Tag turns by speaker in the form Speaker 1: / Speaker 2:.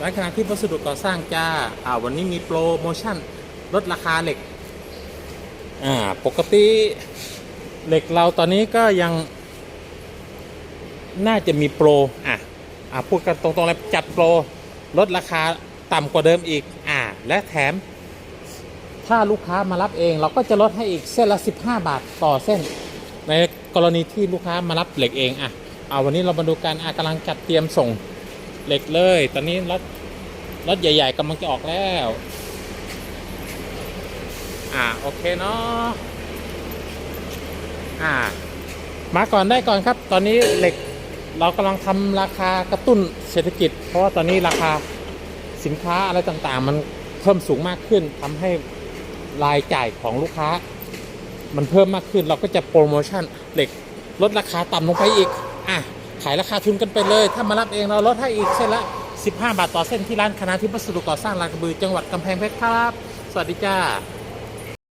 Speaker 1: ร้านคณะที่วัสดุก่อสร้างจ้า อ่า วันนี้มีโปรโมชั่นลดราคาเหล็ก อ่า ปกติเหล็กเราตอนนี้ก็ยัง น่าจะมีโปร อะ อะพูดกันตรงๆเลยจัดโปรลดราคาต่ำกว่าเดิมอีก อ่า และแถม ถ้าลูกค้ามารับเอง เราก็จะลดให้อีกเส้นละ 15 บาทต่อเส้น ในกรณีที่ลูกค้ามารับเหล็กเอง อะ เอาวันนี้เรามาดูกันอะกำลังจัดเตรียมส่ง เหล็กเลย ตอนนี้รถรถใหญ่ ๆกำลังจะออกแล้ว อ่าโอเคเนาะอ่า มาก่อนได้ก่อนครับ ตอนนี้เหล็กเรากำลังทำราคากระตุ้นเศรษฐกิจ เพราะว่าตอนนี้ราคาสินค้าอะไรต่างๆ มันเพิ่มสูงมากขึ้นทำให้รายจ่ายของลูกค้า มันเพิ่มมากขึ้นเราก็จะโปรโมชั่นเหล็กลดราคาต่ำลงไปอีก อะ ขายราคาทุนกันไปเลย ถ้ามารับเองเราลดให้อีกเส้นละ 15 บาทต่อเส้นที่ร้านคณะที่วัสดุก่อสร้างลานกระบือจังหวัดกำแพงเพชรครับ สวัสดีจ้า